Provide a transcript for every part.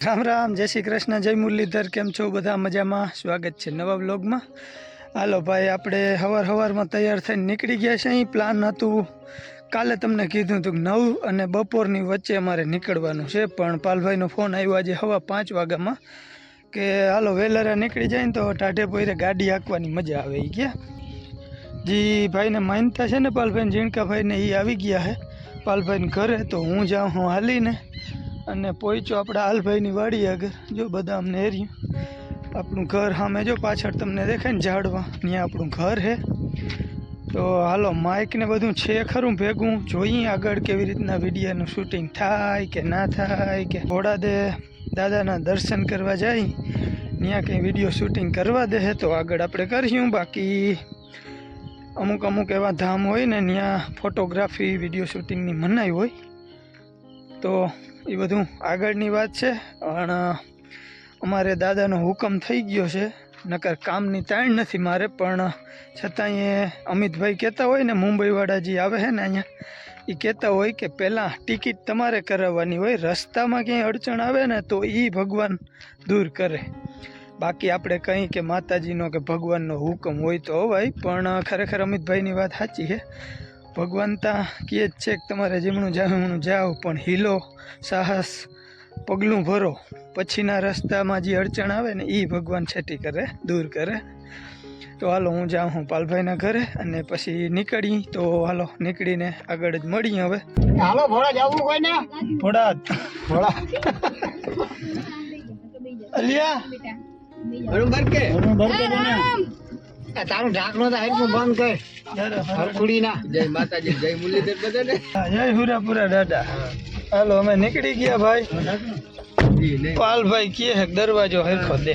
રામ રામ, જય શ્રી કૃષ્ણ, જય મુરલીધર, કેમ છો? બધા મજામાં? સ્વાગત છે નવા બ્લોગમાં હાલો ભાઈ, આપણે હવાર હવારમાં તૈયાર થઈને નીકળી ગયા છે અહીં પ્લાન હતું, કાલે તમને કીધું હતું કે નવ અને બપોરની વચ્ચે અમારે નીકળવાનું છે. પણ પાલભાઈનો ફોન આવ્યો આજે હવા પાંચ વાગ્યામાં કે હાલો વેલરા નીકળી જાય ને તો ટાઢે પોઈરે ગાડી હાંકવાની મજા આવે એ ગયા જી, ભાઈને માનતા છે ને પાલભાઈને ઝીણકાભાઈને એ આવી ગયા છે. પાલભાઈને ઘરે, તો હું જાઉં, હું હાલીને અને પહોંચ્યો આપણા હાલભાઈની વાડી આગળ, જો બધા અમને એર્યું. આપણું ઘર સામે જો પાછળ તમને દેખાય ને ઝાડવા, ત્યાં આપણું ઘર છે તો હાલો માઇક ને બધું છે ખરું ભેગું? જોઈએ આગળ કેવી રીતના વિડીયોનું શૂટિંગ થાય કે ના થાય, કે ઘોડા દે, દાદાના દર્શન કરવા જાય ત્યાં કંઈ વીડિયો શૂટિંગ કરવા દે તો આગળ આપણે કરીશું. બાકી અમુક અમુક એવા ધામ હોય ને ત્યાં ફોટોગ્રાફી વીડિયો શૂટિંગની મનાઈ હોય. તો એ બધું આગળની વાત છે. પણ અમારે દાદાનો હુકમ થઈ ગયો છે. નકર કામની તાણ નથી મારે, પણ છતાંય અમિતભાઈ કહેતા હોય ને મુંબઈવાળા જે આવે છે ને અહીંયા એ કહેતા હોય કે પહેલાં ટિકિટ તમારે કરાવવાની હોય, રસ્તામાં ક્યાંય અડચણ આવે ને, તો એ ભગવાન દૂર કરે. બાકી આપણે કંઈ કે માતાજીનો કે ભગવાનનો હુકમ હોય તો હોય પણ ખરેખર અમિતભાઈની વાત સાચી છે. ભગવાન તા કહે જ છે કે તમારે જેમણું જામણું જાઓ પણ હિલો સાહસ પગલું ભરો. પછીના રસ્તામાં જે અડચણ આવે ને એ ભગવાન છેટી કરે દૂર કરે. તો હાલો હું જાઉં હું પાલભાઈના ઘરે અને પછી નીકળી. તો હાલો નીકળીને આગળ જ મળીએ હવે. હાલો ભોળા જવું કોઈ ને? થોડા ભોળા. અલિયા. બરોબર કે? તારું ઢાંકણું તો હેડફોન બંધ કર. હરખુડી ના જય માતાજી જય મુરલીધર બધાને. જય હુરાપુરા દાદા. હાલો અમે નીકળી ગયા ભાઈ. પાલભાઈ કહે હે કે દરવાજો હરખો દે.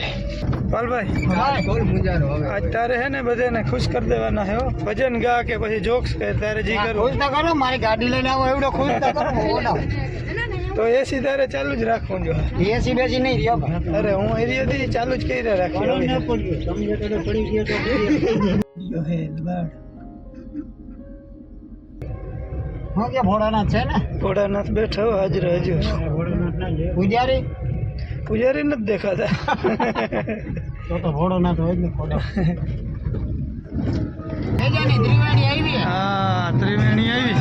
પાલભાઈ બોલ મુજારો હવે. આજ તારે હે ને બધાને ખુશ કરી દેવાના હે. ભજન ગા કે પછી જોક્સ કે તારે જી ખુશ ના કરો મારી ગાડી લઈને આવો એવડો ખુશ ના કરો બોલો તો એસી તારે ચાલુ જ રાખવું જો. એસી બેસી નહીં રહ્યો અરે હું એરિયો થી ચાલુ જ કરી રાખી હું કે ભોળાનાથ છે ને? ઘોડાનાથ બેઠો હાજર હજુ. પૂજારી? પૂજારી નથી દેખાતા. તો તો ભોળાનાથ હોય ને ત્રિવેણી આવી? હા ત્રિવેણી આવી.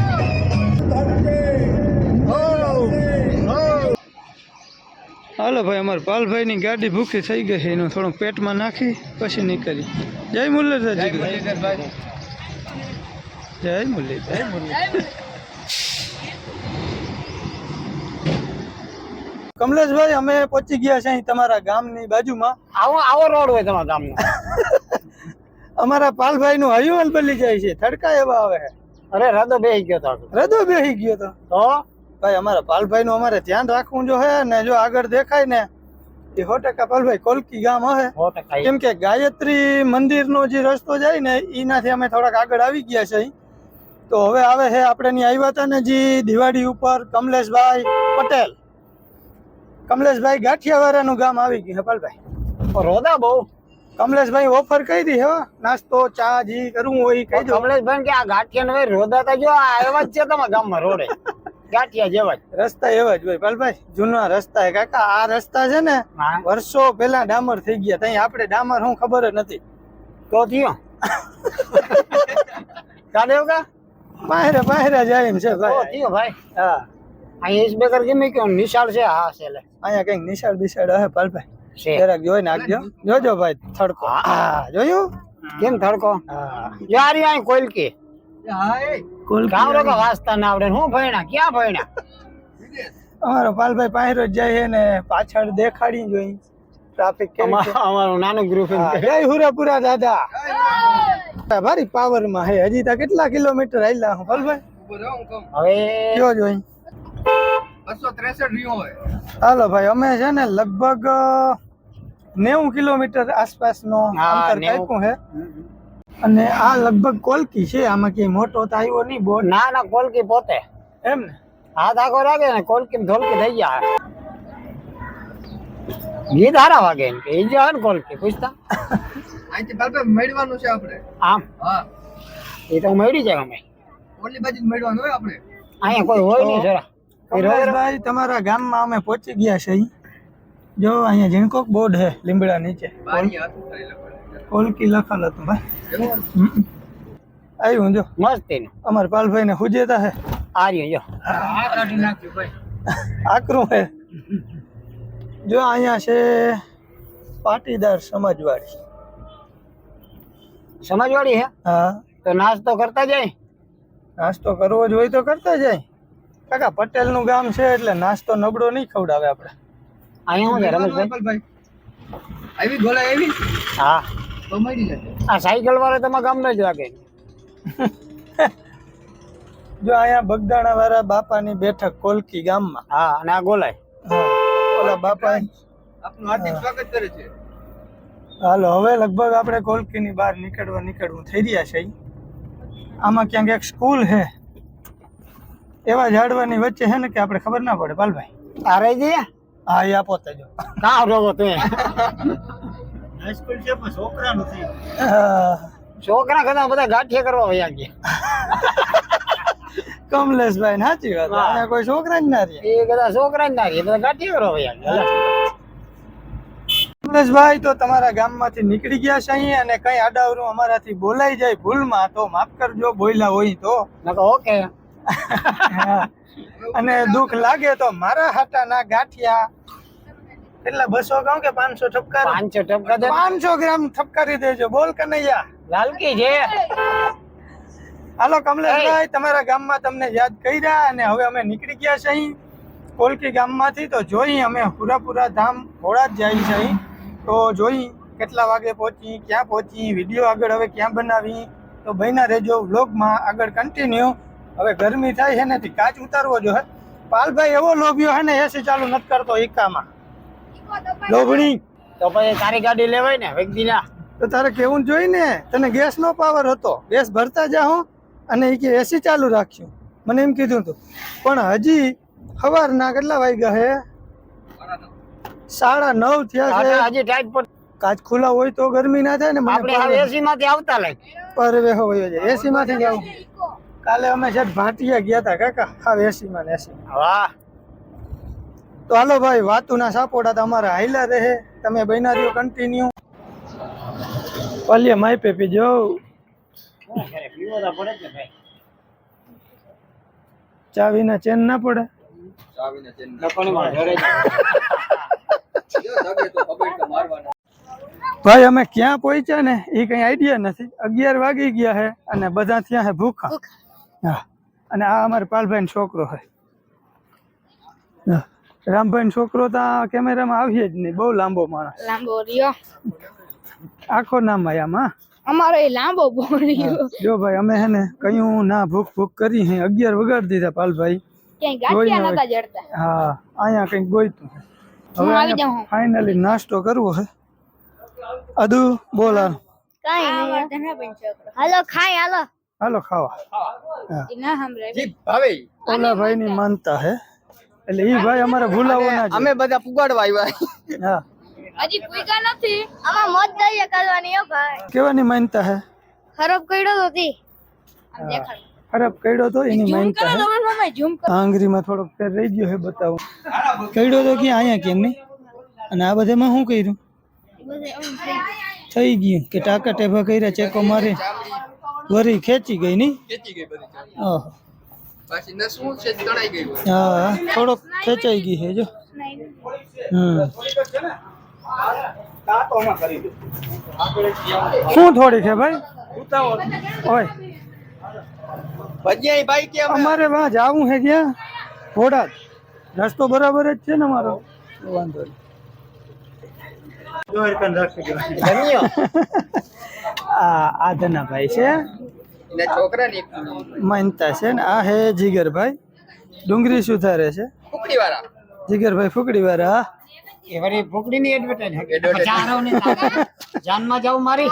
હાલો ભાઈ અમારે પાલભાઈની ગાડી ભૂખી થઈ ગઈ છે એનું થોડું પેટમાં નાખી પછી નીકળી. જય મુરલીધર જીગર જય મુરલીધર કમલેશભાઈ અમે પહોંચી ગયા છે અહીં તમારા ગામની બાજુમાં. આવો આવો રોડ હોય તમારા ગામનો. અમારા પાલભાઈ નું હયું બદલી જાય છે થડકા એવા આવે અરે રદો બેહી ગયો તો. રદો બેહી ગયો તો? ભાઈ અમારા પાલભાઈ નું અમારે ધ્યાન રાખવું જો હે ને જો આગળ દેખાય ને એ સો ટકા પાલભાઈ કોલકી ગામ હે. કેમ કે ગાયત્રી મંદિર નો જે રસ્તો જાય ને એનાથી અમે થોડાક આગળ આવી ગયા છે તો હવે આવે છે આપણે આવ્યા હતા ને જે દિવાળી ઉપર કમલેશભાઈ પટેલ. કમલેશભાઈ ગાંઠિયાવાળાનું ગામ આવી ગયું પાલભાઈ. રોદા બહુ. કમલેશભાઈ ઓફર કઈ દી હે. નાસ્તો ચા જી કરવું હોય ઈ કહી દો. કમલેશભાઈ કે આ ગાંઠિયા નો રોદા તો જો આ એવા જ છે તમારા ગામમાં રોડે. ગાંઠિયા જેવા જ. રસ્તા એવા જ હોય. પાલભાઈ જૂના રસ્તા હે કાકા આ રસ્તા છે ને વર્ષો પેલા ડામર થઈ ગયા. ત્યાં આપણે ડામર હું ખબર જ નથી. તો થયો. કાઢ્યો કા? પાહેરે બાહેરે જાય એમ છે ભાઈ. થયો ભાઈ. હા. અહીં ઇસ બેકર કેમ કે નિશાળ છે હા છે લે અહીંયા કંઈક નિશાળ બિશાળ હે પાલભાઈ. છે. જરાક જોઈ નાખજો જોજો ભાઈ થડકો. હા. જોયું? કેમ થડકો? હા. યાર અહીં કોઈલકી કુલ ના આવડે હું ભણ્યા? ક્યાં ભણ્યા? અમારો પાલભાઈ પાહેરો જ જાય છે ને પાછળ દેખાડી જોઈ. ટ્રાફિક અમારું નાનું ગ્રુપ હા, જય હુરાપુરા દાદા. ભારી પાવરમાં હે હજી તો કેટલા કિલોમીટર આયલા હું પાલભાઈ? હવે કયો જોઈ? હાલો ભાઈ અમે છે ને લગભગ નેવું કિલોમીટર આસપાસનો હા, અંતર કાપ્યું છે. અને આ લગભગ કોલકી છે આમાં કઈ મોટો તો આવ્યો નહીં બોર્ડ ના ના કોલકી પોતે. એમ ને? હાથ આખો લાગે ને કોલકી ધોલકી થઈ ગયા. ગીત હારા વાગે એમ કે એ જે હોય ને કોલકી પૂછતા? અહીંથી બાપે મેળવાનું છે આપણે. આમ? હા. એ તો મેળવી જાય અમે. ઓલી બાજુ મેળવાનું હોય આપણે. અહીંયા કોઈ હોય નહીં જરા. એ રોજ કમલેશભાઈ તમારા ગામમાં અમે પહોંચી ગયા છે જો અહીંયા જીણકોક બોર્ડ છે લીમડા નીચે. કોલકી લખેલ હતું ભાઈ. આવ્યું જો. મસ્તી નું અમારા પાલભાઈ ને હુજેતા હે. આ રહ્યો જો. આ કાઢી નાખ્યું ભાઈ. આકરું હે. જો અહીંયા છે પાટીદાર સમાજવાડી. સમાજવાડી હે? હા. તો નાસ્તો કરતા જાય? નાસ્તો કરવો જ હોય તો કરતા જાય. કાકા પટેલનું ગામ છે એટલે નાસ્તો નબળો નહીં ખવડાવે આપણે. અહીંયા રમેશભાઈ? આવી ગોલા આવી. હા. તો મળી જશે આ સાયકલ વાળા તમારા ગામને જ લાગે જો અહીંયા બગદાણા વાળા બાપાની બેઠક કોલકી ગામમાં. હા અને આ ગોલાય. ઓલા બાપા આપનું હાર્દિક સ્વાગત કરે છે. હાલો હવે લગભગ આપણે કોલકીની બહાર નીકળવા નીકળવું થઈ રહ્યા છે. આમાં ક્યાંક એક સ્કૂલ છે. એવા ઝાડવાની વચ્ચે છે ને કે આપણે ખબર ના પડે. પાલભાઈ. આ રહી જઈએ હા એ આપો તજો જો. કાં રોગો તું હાઈસ્કૂલ છે પણ છોકરા નથી. છોકરા ઘણા બધા ગાંઠિયા કરવા વયા ગયા. કમલેશભાઈ સાચી વાત. અને કોઈ છોકરા જ ના રહે એ બધા છોકરા જ ના રહે બધા ગાંઠિયા કરવા વયા ગયા. કમલેશભાઈ તો તમારા ગામમાંથી નીકળી ગયા છે અહીં અને કઈ આડાવરું અમારાથી બોલાઈ જાય ભૂલમાં તો માફ કરજો બોલ્યા હોય તો ઓકે. અને દુઃખ લાગે તો મારા હાટાના ગાંઠિયા કેટલા? બસો કહું કે પાંચસો ઠપકા પાંચસો ટપકા દે પાંચસો ગ્રામ ઠપકારી દેજો. બોલ કનૈયા. લાલકી છે. હાલો કમલેશભાઈ તમારા ગામમાં તમને યાદ કર્યા અને હવે અમે નીકળી ગયા છે અહીં કોલકી ગામમાંથી. તો જોઈ અમે પૂરા પૂરા ધામ ઘોડા જ જાય છે અહીં. તો જોઈ કેટલા વાગે પહોંચી ક્યાં પહોંચી વીડિયો આગળ હવે ક્યાં બનાવી? તો બહેના રહેજો વ્લોગમાં. આગળ કન્ટિન્યુ હવે ગરમી થાય છે ને કાચ ઉતારવો જો હે પાલભાઈ એવો લોભ્યો હે ને એસી ચાલુ નથી કરતો ઈકામાં. લોભણી. તો પછી તારી ગાડી લેવાય ને વ્યક્તિના તો તારે કેવું જ જોઈ ને તને ગેસ નો પાવર હતો. ગેસ ભરતા જાઉં અને એ કે એસી ચાલુ રાખ્યું મને એમ કીધું હતું પણ હજી સવારના કેટલા વાગ્યા હે? સાડા નવ થયા છે. હજી ટાઈટ પર કાચ ખુલ્લા હોય તો ગરમી ના થાય ને આપણે હવે એસી માંથી આવતા લાગે પરવે હોય છે એસી માંથી જાવ કાલે અમે છે ભાટિયા ગયા હતા કાકા. હા એસી માં એસી વાહ. તો હાલો ભાઈ વાતુના સાપોડા તમારા હાઈલા રહે. તમે બનાર્યો કન્ટિન્યુ પલ્ય માય પેપી જ. ને ભાઈ ચાવીના ચેન ના પડે. ભાઈ અમે ક્યાં પહોંચ્યા ને? એ કઈ આઈડિયા નથી. અગિયાર વાગી ગયા છે અને બધા ત્યાં હે ભૂખા. હા. અને આ અમારે પાલભાઈ છોકરો છે હા. રામભાઈ છોકરો તો કેમેરામાં આવીએ જ નહીં. બહુ લાંબો માણસ. લાંબો રહ્યો. આખો નામ આયામાં અમારો એ લાંબો બોલ્યો જો ભાઈ અમે હે ને કયું ના ભૂખ ભૂખ કરી હે. અગિયાર વગાડી દીધા પાલભાઈ. હા અહીંયા કંઈક ગોઈતું હવે આવી જાઉં. ફાઇનલી નાસ્તો કરવો હે. અદુ બોલા હાલ. કઈ નહીં. હાલો ખાય હાલો. હાલો ખાવા. ઓલા ભાઈ ની માનતા હે. એટલે ઈ ભાઈ અમારે ભૂલાવો ના અમે બધા પુગાડવા આવ્યા. હા. હજી પૂઈકા નથી. આમાં મોત દઈએ કરવાની હો ભાઈ. કેવાની માનતા હે? ખરાબ કર્યો તો તી. આમ દેખાડ. ખરાબ કઈડો તો એની માનતા હે. કરો. થોડોક ફેર રહી ગયો હે બતાવો. કઈડો તો ક્યાં? અહીંયા કેમ નહીં? અને આ બધામાં શું કર્યું? બધે આમ થઈ ગયું. થઈ ગયું કે ટાકા ટેભા કર્યા ચેકો મારી વરી ખેંચી ગઈ નહીં? ખેંચી ગઈ ઓહો. પાછી ને શું છે? તણાઈ ગયું હા થોડોક ખેંચાઈ ગઈ છે જો. હમ. શું થોડી છે ભાઈ? ઓય. ભજીયા ભાઈ કે અમે? અમારે વાં જાવું છે ક્યાં ઘોડા. રસ્તો બરાબર જ છે ને મારો વાંધો નહીં. આ ધનાભાઈ છે. માનતા છે ને? આ હે જીગરભાઈ. ડુંગળી સુધારે છે. જીગરભાઈ ફૂકડી વાળા એ વળી. જાનવ ને તારે. જાનમાં જાવ મારી.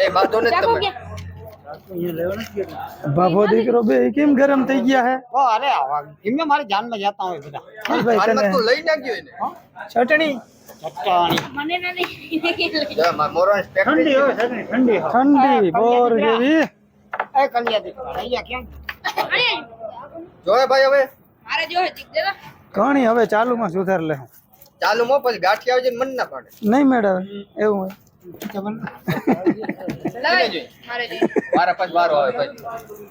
એ બાતો ને તમે બાપો દીકરો બે કેમ ગરમ થઈ ગયા હે? ઓ અરે આવા એમને મારી જાનમાં જાતા હોય બધા. ભાઈ તને તું લઈ નાખ્યો એને ચટણી? ઠંડી ઠંડી બોર જેવી. એ કલિયા દીકરા અહીંયા કેમ? જોયે ભાઈ હવે? મારે જોય દેવા ઘણી હવે ચાલુમાં સુધાર લે. ચાલુ મો પછી ગાંઠી આવી જાય મન ના પાડે. નહીં મેળવે એવું હોય.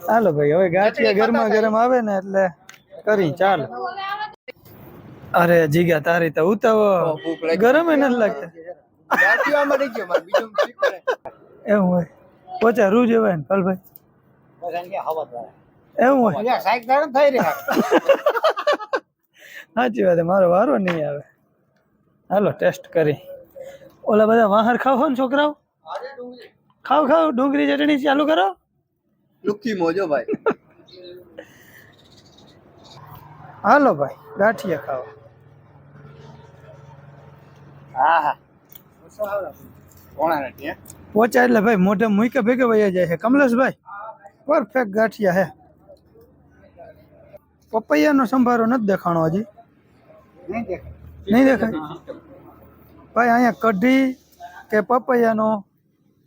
હાલો ભાઈ હવે ગાંઠિયા ગરમા ગરમ આવે ને એટલે કરી ચાલો. અરે જીગા તારી તો ઉતાવો ગરમ એ નથી લાગતા. એવું હોય. પોચા રૂ જવાય ને પલભાઈ. એવું હોય. સાચી વાત મારો વારો નહીં આવે. હાલો ટેસ્ટ કરી. ઓલા બધા વાહર ખાવ ને છોકરાઓ? ખાવ ખાવ ડુંગળી ચટણી ચાલુ કરો. લુખી મોજો ભાઈ. હાલો ભાઈ ગાંઠિયા ખાઓ. હા હા. કોણા નથી હે? પોચા એટલે ભાઈ મોઢે મૂકે ભેગે વયા જાય છે. કમલેશભાઈ પરફેક્ટ ગાંઠિયા હે પપૈયાનો સંભારો નથી દેખાણો હજી. નહીં દેખાય. નહીં દેખાય? ભાઈ અહીંયા કઢી કે પપૈયાનો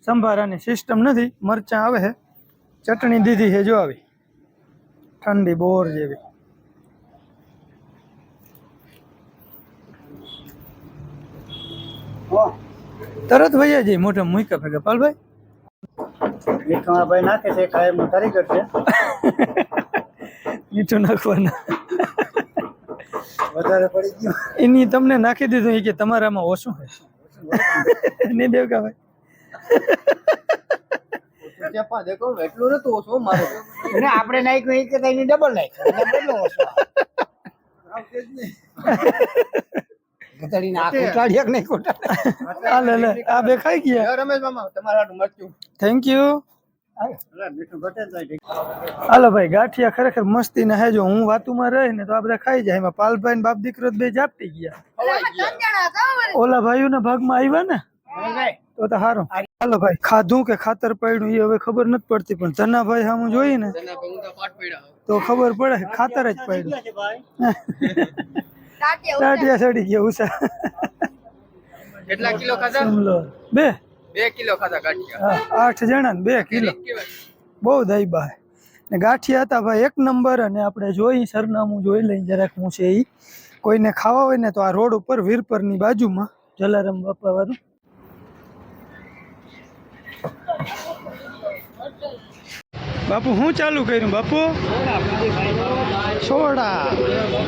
સંભારાની સિસ્ટમ નથી. મરચાં આવે છે. ચટણી દીધી છે જો આવી. ઠંડી બોર જેવી. તરત વયા જઈ મોઢે મૂક્યા ભેગા. પાલભાઈ? મીઠું ભાઈ નાખે છે કાયમ કારીગર છે મીઠું નાખવાના. વધારે પડી ગયું. એની તમને નાખી દીધું કે તમારામાં ઓછું છે નહીં દેવકા ભાઈ. ચેપા દેખો એટલું નતું ઓછું મારું. આપણે નાખ્યું એ કરતા એની ડબલ નાખ્યું. ઓછો આ નહીં. કૂટાડે? આ લે લે આ બે ખાઈ ગયા. રમેશ મામા તમારા મરચું. થેન્ક યુ હાલો ભાઈ ગાંઠિયા ખરેખર મસ્તી ના હે જો હું વાતુમાં રહી ને તો આપણે ખાઈ જાય. એમાં પાલભાઈ ને બાપ દીકરો બે જાપટી ગયા. ઓલા ભાઈઓ ના જણા હતા ઓલા ભાઈઓના ભાગમાં આવ્યા ને? તો તો સારું હાલો ભાઈ ખાધું કે ખાતર પડ્યું એ હવે ખબર નથી પડતી પણ ધનાભાઈ સામું જોઈએ ને તેના પર ઊંધા પાટ પડ્યા તો ખબર પડે કે ખાતર જ પડ્યું. ટાટિયા. સડી ગયા ઉષા કેટલા કિલો ખાધા? બે. બે કિલો ખાધા ગાંઠિયા. આઠ જણા બે કિલો. બહુ દાઈબા ને ગાંઠિયા હતા ભાઈ એક નંબર અને આપણે જોઈ સરનામું જોઈ લઈ જરાક હું છે એ કોઈને ખાવા હોય ને તો આ રોડ ઉપર વીરપરની બાજુમાં જલારામ બાપા વાળું. બાપુ હું ચાલુ કર્યું બાપુ? સોડા.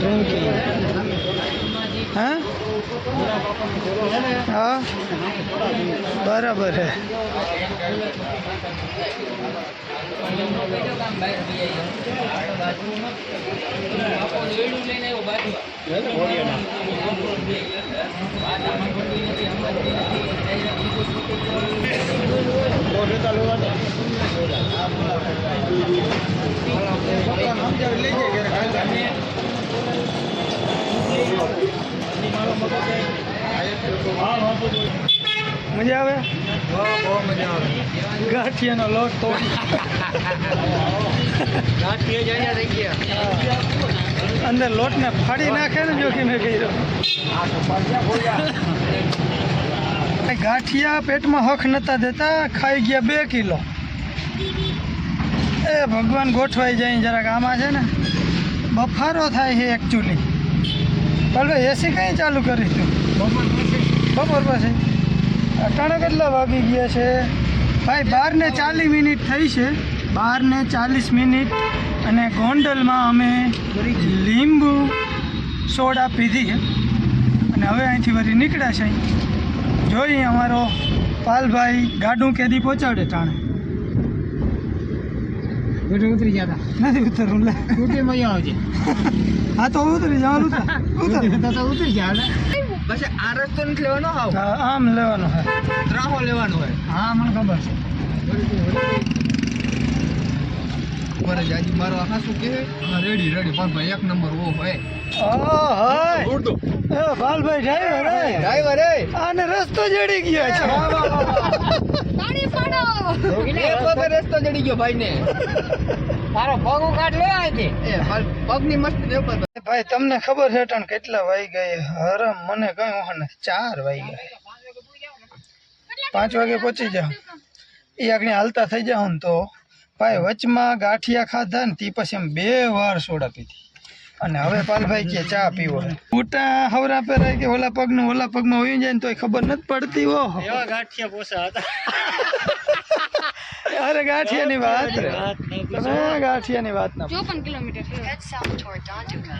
ડ્રિંકિંગ હા? હા? બરાબર હે. આવે બહુ મજા આવે? ગાંઠિયાનો લોટ તો. અંદર લોટને ફાડી નાખે ને જો કે મેં કર્યો. ગાંઠિયા પેટમાં હખ નતા દેતા, ખાઈ ગયા બે કિલો. એ ભગવાન ગોઠવાઈ જાય જરાક આમાં છે ને, બફારો થાય છે એકચ્યુઅલી પણ એસી કઈ ચાલુ કરી તું? બપોર પછી. અટાણે કેટલા વાગી ગયા છે. ભાઈ બાર ને ચાલીસ મિનિટ થઈ છે. બાર ને ચાલીસ મિનિટ અને ગોંડલમાં અમે લીંબુ સોડા પીધી છે. અને હવે અહીંથી વળી નીકળ્યા છે. જોઈએ અમારો પાલભાઈ ગાડું કેદી પહોંચાડે ટાણે. મીઠું ઉતરી ગયા હતા. નથી ઉતરવું લે. ઉતરી મજા આવજે. હા તો ઉતરી જવાનું છે ઉતર. તો તો ઉતરી ગયા ને. બસ આ રસ્તો નથી લેવાનો હા, આમ લેવાનો છે ત્રાહો લેવાનો હોય. હા મને ખબર છે. મારો આ શું કે રેડી રેડી. પણ ભાઈ એક નંબર ઓ ભાઈ ઉડો ડ્રાઈવર ડ્રાઈવર આને રસ્તો જડી ગયો છે. એક વખત રસ્તો જડી ગયો ભાઈ ને તારો પગ ઉકાટ લે અહીંથી. એ મસ્ત દેવ ભાઈ તમને ખબર છે ટણ કેટલા વાઈ ગઈ હરમ મને કઈ ઓહર ચાર વાઈ ગયા. પાંચ વાગે પહોંચી જાઉં એ આગળ હાલતા થઈ જાઉં ને તો ભાઈ વચમાં ગાંઠિયા ખાધા ને તે પછી એમ બે વાર સોડા પીધી. અને હવે પાલભાઈ કે ચા પીવો. બુટા હવરા પહેરાય કે ઓલા પગનું ઓલા પગમાં હોઈ જાય ને તોય ખબર નથી પડતી ઓહો. એવા ગાંઠિયા પોસા હતા. અરે ગાંઠિયાની વાત રે. ગાંઠિયાની વાત ના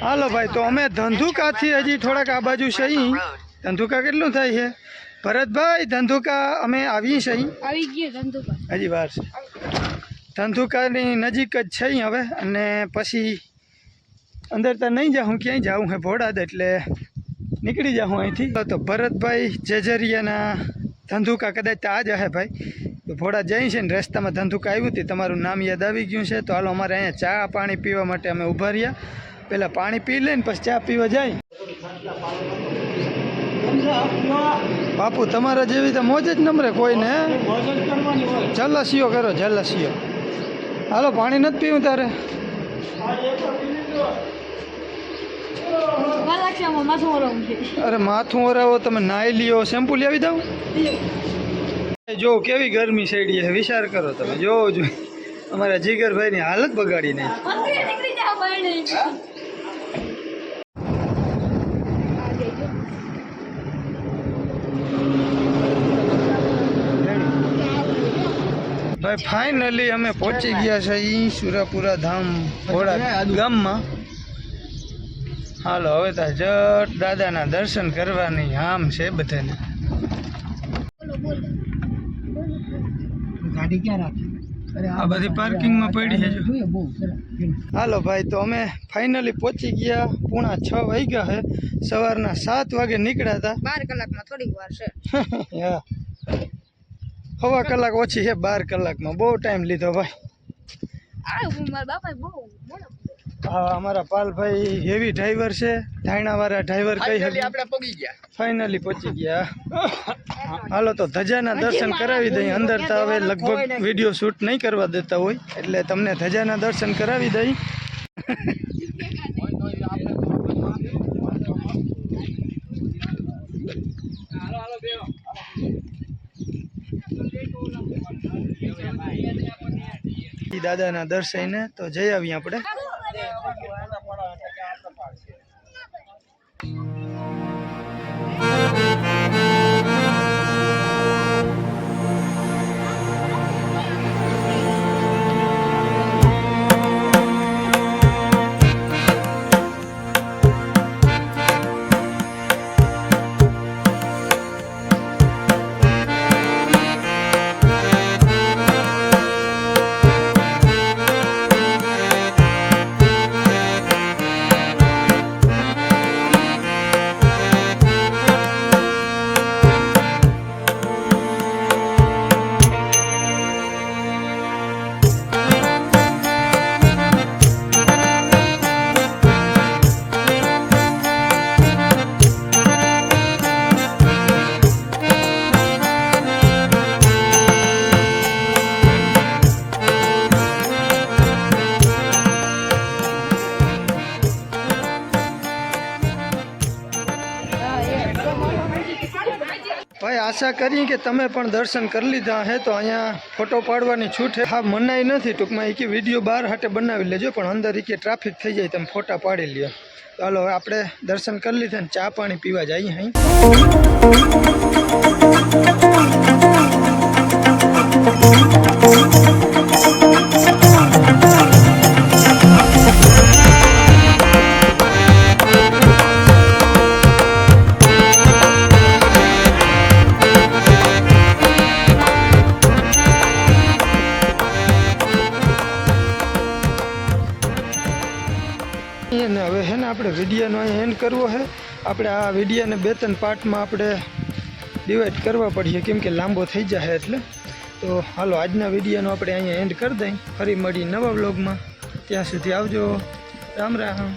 હાલો ભાઈ તો અમે ધંધુકાથી હજી થોડાક આ બાજુ છે ધંધુકા કેટલું થાય છે? ભરતભાઈ ધંધુકા અમે આવીએ છીએ આવી ગયો ધંધો હજી વાર છે. ધંધુકાની નજીક જ છે હવે અને પછી અંદર તો નહીં જાઉં ક્યાંય જાઉં હે? ભોડાદ એટલે નીકળી જાઉં અહીંથી. તો ભરતભાઈ જેજરિયાના ધંધુકા કદાચ તો આ જ હે ભાઈ. તો ભોડાદ જાય છે ને રસ્તામાં ધંધુકા આવ્યું હતું તમારું નામ યાદ આવી ગયું છે તો હાલો અમારે અહીંયા ચા પાણી પીવા માટે અમે ઊભા રહ્યા. પહેલાં પાણી પી લઈને પછી ચા પીવા જાય. બાપુ તમારા જેવી તો મોજ જ નમરે કોઈને જલસીઓ કરો જલસીઓ હાલો પાણી નથી પીવું તારે? અરે માથું ઓરાવો તમે નાઈ લ્યો શેમ્પુ લેવી દઉં? જો કેવી ગરમી સેડી છે વિચાર કરો તમે. જો જો. અમારા જીગરભાઈની હાલત બગાડી નહીં ભાઈ ફાઇનલી અમે પહોંચી ગયા છે ઈ સુરાપુરા ધામ ઘોડા ગામમાં. હાલો હવે તો જટ દાદાના દર્શન કરવાની આમ છે બધાને. ગાડી ક્યાં રાખી? આ બધી પાર્કિંગમાં પડી છે. હાલો ભાઈ તો અમે ફાઇનલી પહોંચી ગયા. પૂણા છ વાગ્યા છે. સવારના સાત વાગે નીકળ્યા હતા. બાર કલાકમાં થોડીક વાર છે. હા. હવા કલાક ઓછી છે બાર કલાકમાં. બહુ ટાઈમ લીધો ભાઈ. આ મારા બાપા બહુ હા અમારા પાલભાઈ હેવી ડ્રાઈવર છે. ધાયણાવાળા ડ્રાઈવર કઈ આપણે પગી ગયા. ફાઇનલી પહોંચી ગયા. હાલો તો ધજાના દર્શન કરાવી દઈએ. અંદર તો હવે લગભગ વીડિયો શૂટ નહીં કરવા દેતા હોય. એટલે તમને ધજાના દર્શન કરાવી દઈ દાદાના દર્શને તો જઈ આવીએ આપણે. ભાઈ આશા કરીએ કે તમે પણ દર્શન કરી લીધા. હે તો અહીંયા ફોટો પાડવાની છૂટ હે. મનાઈ નથી. ટૂંકમાં એ વીડિયો બહાર હાટે બનાવી લેજો, પણ અંદર એ ટ્રાફિક થઈ જાય તમે ફોટા પાડી લ્યો. ચાલો આપણે દર્શન કરી લીધા ને ચા પાણી પીવા જઈએ અહીં. આપણે આ વિડીયાને બે ત્રણ પાર્ટમાં આપણે ડિવાઈડ કરવા પડીએ, કેમ કે લાંબો થઈ જાય એટલે. તો હાલો, આજના વિડીયાનો આપણે અહીંયા એન્ડ કરી દઈએ. ફરી મળી નવા બ્લોગમાં ત્યાં સુધી આવજો. રામ રામ.